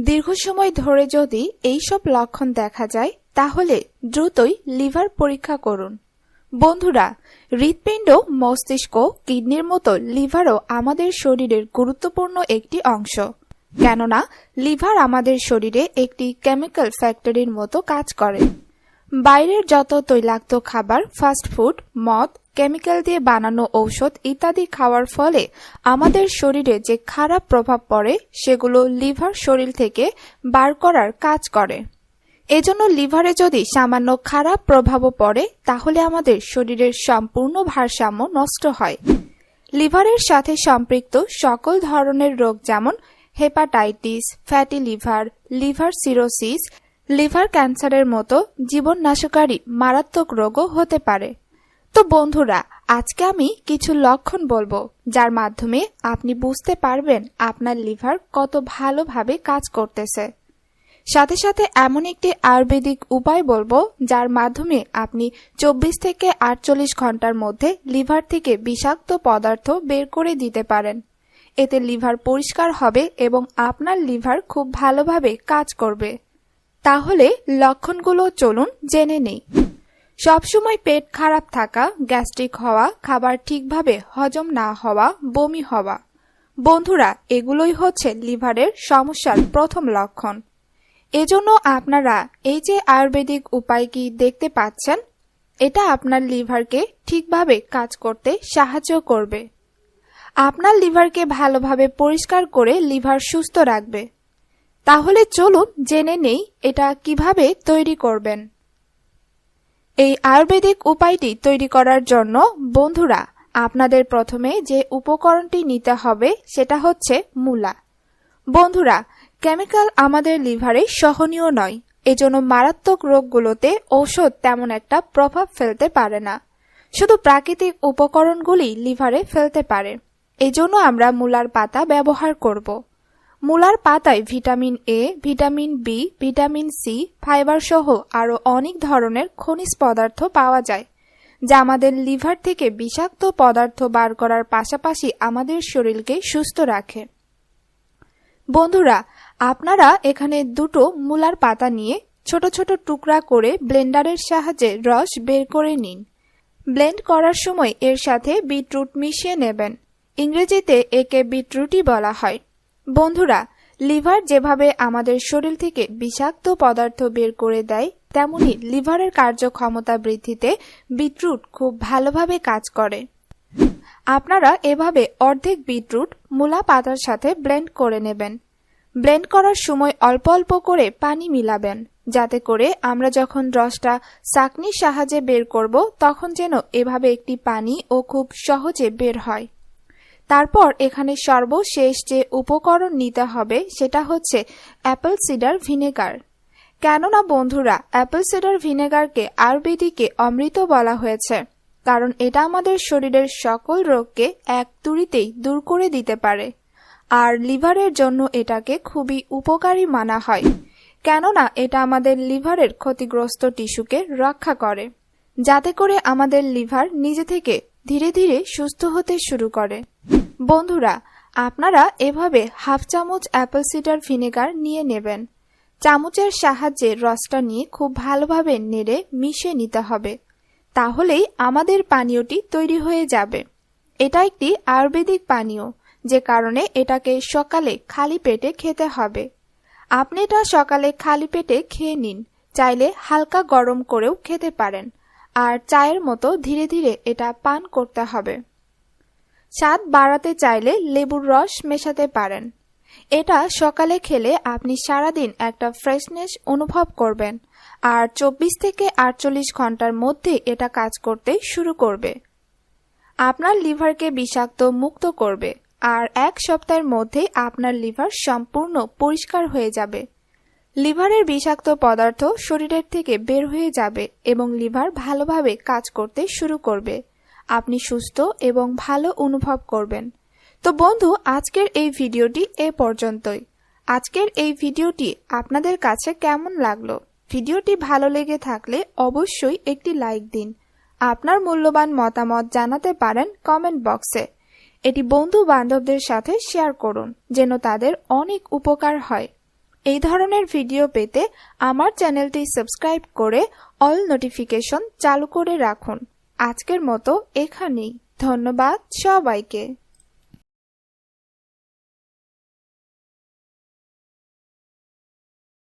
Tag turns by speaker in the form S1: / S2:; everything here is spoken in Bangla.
S1: দীর্ঘ সময় ধরে যদি এইসব লক্ষণ দেখা যায়, তাহলে দ্রুতই লিভার পরীক্ষা করুন। বন্ধুরা, হৃৎপিণ্ড, মস্তিষ্ক, কিডনির মতো লিভারও আমাদের শরীরের গুরুত্বপূর্ণ একটি অংশ। কেননা, লিভার আমাদের শরীরে একটি কেমিক্যাল ফ্যাক্টরির মতো কাজ করে। বাইরের যত তৈলাক্ত খাবার ফাস্টফুড মদ কেমিক্যাল দিয়ে বানানো ঔষধ ইত্যাদি খাওয়ার ফলে আমাদের শরীরে যে খারাপ প্রভাব পড়ে, সেগুলো লিভার শরীর থেকে বার করার কাজ করে। এজন্য লিভারে যদি সামান্য খারাপ প্রভাবও পড়ে, তাহলে আমাদের শরীরের সম্পূর্ণ ভারসাম্য নষ্ট হয়। লিভারের সাথে সম্পৃক্ত সকল ধরনের রোগ যেমন hepatitis fatty liver liver cirrhosis liver ক্যান্সারের মতো জীবননাশকারী মারাত্মক রোগও হতে পারে। তো বন্ধুরা, আজকে আমি কিছু লক্ষণ বলব, যার মাধ্যমে আপনি বুঝতে পারবেন আপনার লিভার কত ভালোভাবে কাজ করতেছে। সাথে সাথে এমন একটি আয়ুর্বেদিক উপায় বলব, যার মাধ্যমে আপনি চব্বিশ থেকে আটচল্লিশ ঘণ্টার মধ্যে লিভার থেকে বিষাক্ত পদার্থ বের করে দিতে পারেন। এতে লিভার পরিষ্কার হবে এবং আপনার লিভার খুব ভালোভাবে কাজ করবে। তাহলে লক্ষণগুলো চলুন জেনে নেই। সবসময় পেট খারাপ থাকা, গ্যাস্ট্রিক হওয়া, খাবার ঠিকভাবে হজম না হওয়া, বমি হওয়া। বন্ধুরা, এগুলোই হচ্ছে লিভারের সমস্যার প্রথম লক্ষণ। এজন্য আপনারা এই যে আয়ুর্বেদিক উপায় কি দেখতে পাচ্ছেন, এটা আপনার লিভারকে ঠিকভাবে কাজ করতে সাহায্য করবে। আপনার লিভারকে ভালোভাবে পরিষ্কার করে লিভার সুস্থ রাখবে। তাহলে চলুন জেনে নেই এটা কীভাবে তৈরি করবেন। এই আয়ুর্বেদিক উপায়টি তৈরি করার জন্য, বন্ধুরা, আপনাদের প্রথমে যে উপকরণটি নিতে হবে সেটা হচ্ছে মূলা। বন্ধুরা, কেমিক্যাল আমাদের লিভারে সহনীয় নয়, এজন্য মারাত্মক রোগগুলোতে ঔষধ তেমন একটা প্রভাব ফেলতে পারে না। শুধু প্রাকৃতিক উপকরণগুলি লিভারে ফেলতে পারে, এজন্য আমরা মূলার পাতা ব্যবহার করব। মূলার পাতায় vitamin A vitamin B vitamin C fibre সহ আরও অনেক ধরনের খনিজ পদার্থ পাওয়া যায়, যা আমাদের লিভার থেকে বিষাক্ত পদার্থ বার করার পাশাপাশি আমাদের শরীরকে সুস্থ রাখে। বন্ধুরা, আপনারা এখানে দুটো মূলার পাতা নিয়ে ছোট ছোট টুকরা করে ব্লেন্ডারের সাহায্যে রস বের করে নিন। ব্লেন্ড করার সময় এর সাথে বিটরুট মিশিয়ে নেবেন। ইংরেজিতে একে বিটরুটই বলা হয়। বন্ধুরা, লিভার যেভাবে আমাদের শরীর থেকে বিষাক্ত পদার্থ বের করে দেয়, তেমনি লিভারের কার্যক্ষমতা বৃদ্ধিতে বিটরুট খুব ভালোভাবে কাজ করে। আপনারা এভাবে অর্ধেক বিটরুট মূলা পাতার সাথে ব্লেন্ড করে নেবেন। ব্লেন্ড করার সময় অল্প অল্প করে পানি মিলাবেন, যাতে করে আমরা যখন রসটা চাকনির সাহায্যে বের করব, তখন যেন এভাবে একটি পানি ও খুব সহজে বের হয়। তারপর এখানে সর্বশেষ যে উপকরণ নিতে হবে, সেটা হচ্ছে অ্যাপেল সিডার ভিনেগার। কেননা বন্ধুরা, অ্যাপেল সিডার ভিনেগারকে আয়ুর্বেদিকে অমৃত বলা হয়েছে, কারণ এটা আমাদের শরীরের সকল রোগকে এক তুড়িতেই দূর করে দিতে পারে। আর লিভারের জন্য এটাকে খুবই উপকারী মানা হয়, কেননা এটা আমাদের লিভারের ক্ষতিগ্রস্ত টিস্যুকে রক্ষা করে। যাতে করে আমাদের লিভার নিজে থেকে ধীরে ধীরে সুস্থ হতে শুরু করে। বন্ধুরা, আপনারা এভাবে হাফ চামচ অ্যাপেল সিডার ভিনেগার নিয়ে নেবেন। চামচের সাহায্যে রসটা নিয়ে খুব ভালোভাবে নেড়ে মিশে নিতে হবে। তাহলেই আমাদের পানীয়টি তৈরি হয়ে যাবে। এটা একটি আয়ুর্বেদিক পানীয়, যে কারণে এটাকে সকালে খালি পেটে খেতে হবে। আপনি এটা সকালে খালি পেটে খেয়ে নিন, চাইলে হালকা গরম করেও খেতে পারেন। আর চায়ের মতো ধীরে ধীরে এটা পান করতে হবে। স্বাদ বাড়াতে চাইলে লেবুর রস মেশাতে পারেন। এটা সকালে খেলে আপনি সারাদিন একটা ফ্রেশনেস অনুভব করবেন আর চব্বিশ থেকে আটচল্লিশ ঘণ্টার মধ্যে এটা কাজ করতে শুরু করবে। আপনার লিভারকে বিষাক্ত মুক্ত করবে আর এক সপ্তাহের মধ্যে আপনার লিভার সম্পূর্ণ পরিষ্কার হয়ে যাবে। লিভারের বিষাক্ত পদার্থ শরীরের থেকে বের হয়ে যাবে এবং লিভার ভালোভাবে কাজ করতে শুরু করবে। আপনি সুস্থ এবং ভালো অনুভব করবেন। তো বন্ধু, আজকের এই ভিডিওটি এ পর্যন্তই। আজকের এই ভিডিওটি আপনাদের কাছে কেমন লাগল? ভিডিওটি ভালো লেগে থাকলে অবশ্যই একটি লাইক দিন। আপনার মূল্যবান মতামত জানাতে পারেন কমেন্ট বক্সে। এটি বন্ধু বান্ধবদের সাথে শেয়ার করুন, যেন তাদের অনেক উপকার হয়। এই ধরনের ভিডিও পেতে আমার চ্যানেলটি সাবস্ক্রাইব করে অল নোটিফিকেশন চালু করে রাখুন। আজকের মতো এখানেই। ধন্যবাদ সবাইকে।